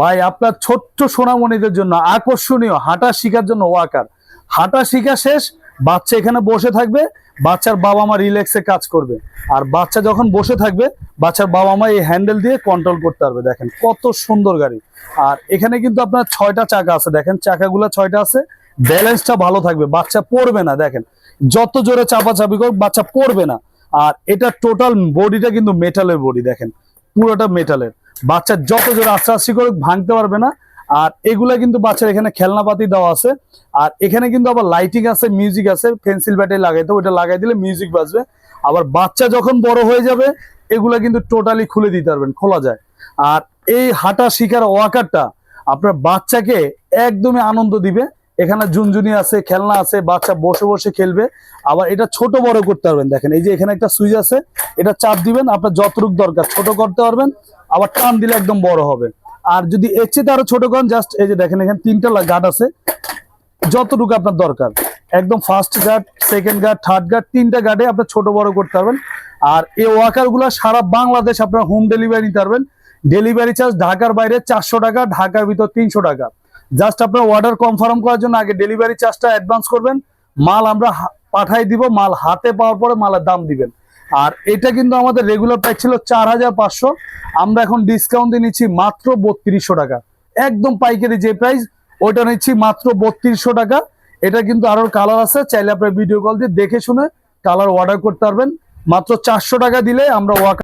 ভাই, আপনার ছোট্ট সোনামণিদের জন্য আকর্ষণীয় হাঁটা শেখার জন্য ওয়াকার। হাঁটা শেখা শেষ, বাচ্চা এখানে বসে থাকবে, বাচ্চার বাবা মা রিল্যাক্সে কাজ করবে। আর বাচ্চা যখন বসে থাকবে, বাচ্চার বাবা মা এই হ্যান্ডেল দিয়ে কন্ট্রোল করতে পারবে, দেখেন কত সুন্দর গাড়ি। আর এখানে কিন্তু আপনার ছয়টা চাকা আছে, দেখেন চাকাগুলো ছয়টা আছে ব্যালেন্সটা ভালো থাকবে, বাচ্চা পড়বে না, দেখেন। যত জোরে চাপাচাপি করুক, বাচ্চা পড়বে না। আর এটা টোটাল বডিটা কিন্তু মেটালের বডি দেখেন। পুরোটা মেটালের। বাচ্চা যত জোরে আস্তে করে ভাঙতে পারবে না। আর এগুলা কিন্তু বাচ্চার এখানে খেলনাপাতি দেওয়া আছে। আর এখানে কিন্তু আবার লাইটিং আছে মিউজিক আছে পেন্সিল ব্যাটারি লাগাইতে ওইটা লাগাই দিলে মিউজিক বাজবে। আবার বাচ্চা যখন বড় হয়ে যাবে, এগুলা কিন্তু টোটালি খুলে দিতে পারবেন, খোলা যায়। আর এই হাঁটা শিকার ওয়াকারটা আপনার বাচ্চাকে একদমই আনন্দ দিবে। এখানে ঝুনঝুনি আছে, খেলনা আছে, বাচ্চা বসে বসে খেলবে। আবার এটা ছোট বড় করতে পারবেন, দেখেন। এই যে এখানে একটা সুইচ আছে, এটা চাপ দিবেন, আপনার যতটুক দরকার। ছোট করতে পারবেন, আবার টান দিলে একদম বড় হবে। আর যদি এর চেয়ে আরও ছোট করেন জাস্ট এই যে দেখেন, এখানে তিনটা গার্ড আছে। যতটুকু আপনার দরকার। একদম first guard second guard third guard তিনটা গার্ডে আপনার ছোট বড় করতে পারবেন। আর এই ওয়াকারগুলো সারা বাংলাদেশ আপনার হোম ডেলিভারি নিতে পারবেন। ডেলিভারি চার্জ ঢাকার বাইরে চারশো টাকা, ঢাকার ভিতর তিনশো টাকা। জাস্ট আপনার অর্ডার কনফার্ম করার জন্য আগে ডেলিভারি চার্জটা অ্যাডভান্স করবেন। মাল আমরা পাঠাই দিব, মাল হাতে পাওয়ার পরে মালের দাম দিবেন। আর এটা কিন্তু আমাদের রেগুলার প্রাইস ছিল চার হাজার পাঁচশো। আমরা এখন ডিসকাউন্ট দিয়ে নিচ্ছি মাত্র বত্রিশশো টাকা। একদম পাইকারি যে প্রাইস ওইটা নিচ্ছি মাত্র বত্রিশশো টাকা। এটা কিন্তু আরও কালার আছে, চাইলে আপনার ভিডিও কল দিয়ে দেখে শুনে কালার অর্ডার করতে পারবেন। মাত্র চারশো টাকা দিলে আমরা ওয়াক